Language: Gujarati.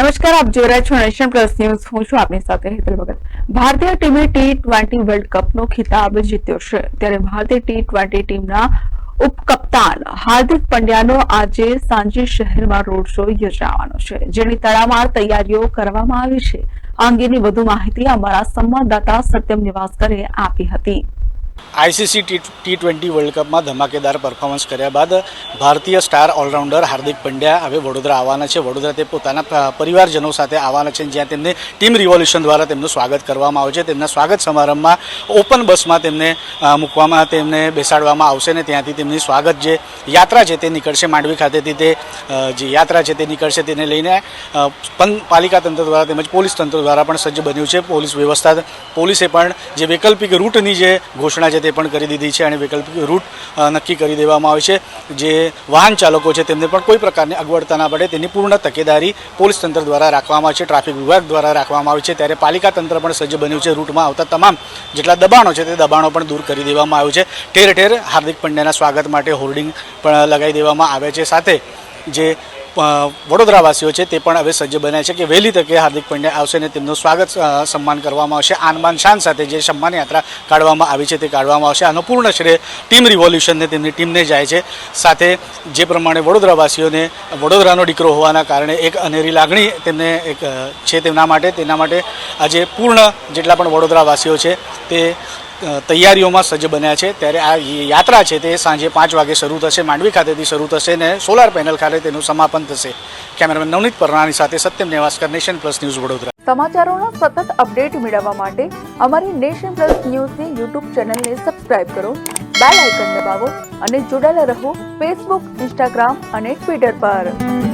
નમસ્કાર, આપ જોઈ રહ્યા છો નેશન પ્લસ ન્યૂઝ. હું છું આપની સાથે હેતલ ભગત. ભારતીય ટીમે ટી ટ્વેન્ટી વર્લ્ડ કપનો ખિતાબ જીત્યો છે. ત્યારે ભારતીય ટી ટ્વેન્ટી ટીમના ઉપકપ્તાન હાર્દિક પંડ્યાનો આજે સાંજે શહેરમાં રોડ શો યોજાવાનો છે, જેની તડામાર તૈયારીઓ કરવામાં આવી છે. આ અંગેની વધુ માહિતી અમારા સંવાદદાતા સત્યમ નિવાસકરે આપી હતી. આઈસીસી ટી ટ્વેન્ટી વર્લ્ડ કપમાં ધમાકેદાર પરફોર્મન્સ કર્યા બાદ ભારતીય સ્ટાર ઓલરાઉન્ડર હાર્દિક પંડ્યા હવે વડોદરા આવવાના છે. વડોદરા તે પોતાના પરિવારજનો સાથે આવવાના છે, જ્યાં તેમને ટીમ રિવોલ્યુશન દ્વારા તેમનું સ્વાગત કરવામાં આવે છે તેમના સ્વાગત સમારંભમાં ઓપન બસમાં તેમને મૂકવામાં, તેમને બેસાડવામાં આવશે ને ત્યાંથી તેમની સ્વાગત જે યાત્રા છે તે નીકળશે માંડવી ખાતેથી તે જે યાત્રા છે તે નીકળશે તેને લઈને પન પાલિકા તંત્ર દ્વારા તેમજ પોલીસ તંત્ર દ્વારા પણ સજ્જ બન્યું છે. પોલીસ વ્યવસ્થા, પોલીસે પણ જે વૈકલ્પિક રૂટની જે ઘોષણા છે તે પણ કરી દીધી છે અને વૈકલ્પિક રૂટ નક્કી કરી દેવામાં આવે છે. જે વાહન ચાલકો છે તેમને પણ કોઈ પ્રકારની અગવડતા ના પડે. તેની પૂર્ણ તકેદારી પોલીસ તંત્ર દ્વારા રાખવામાં આવે છે, ટ્રાફિક વિભાગ દ્વારા રાખવામાં આવે છે. ત્યારે પાલિકા તંત્ર પણ સજ્જ બન્યું છે રૂટમાં આવતા તમામ જેટલા દબાણો છે તે દબાણો પણ દૂર કરી દેવામાં આવ્યું છે. ઠેર ઠેર હાર્દિક પંડ્યાના સ્વાગત માટે હોર્ડિંગ પણ લગાવી દેવામાં આવે છે. સાથે જે વડોદરાવાસીઓ છે તે પણ હવે સજ્જ બન્યા છે કે વહેલી તકે હાર્દિક પંડ્યા આવશે અને તેમનું સ્વાગત સન્માન કરવામાં આવશે. આનબાન શાન સાથે જે સન્માન યાત્રા કાઢવામાં આવી છે તે કાઢવામાં આવશે. આનો પૂર્ણ શ્રેય ટીમ રિવોલ્યુશનને તેમની ટીમને જાય છે. સાથે જે પ્રમાણે વડોદરાવાસીઓને, વડોદરાનો દીકરો હોવાના કારણે એક અનેરી લાગણી તેમને એક છે તેમના માટે. તેના માટે આજે પૂર્ણ જેટલા પણ વડોદરાવાસીઓ છે તે તૈયારીઓમાં સજ્જ બન્યા છે. ત્યારે આ યાત્રા છે તે સાંજે પાંચ વાગે શરૂ થશે. માંડવી ખાતેથી શરૂ થશે ને સોલાર પેનલ ખાતે તેનું સમાપન થશે. કેમેરામેન નવનીત પરનાની સાથે Satyam Nevaskar, Nation Plus news Vadodara. સમાચારોના સતત અપડેટ મેળવવા માટે અમારી નેશન પ્લસ ન્યૂઝની યુટ્યુબ ચેનલને સબસ્ક્રાઇબ કરો, બેલ આઇકન દબાવો અને જોડાયેલા રહો ફેસબુક, ઇન્સ્ટાગ્રામ અને ટ્વિટર પર.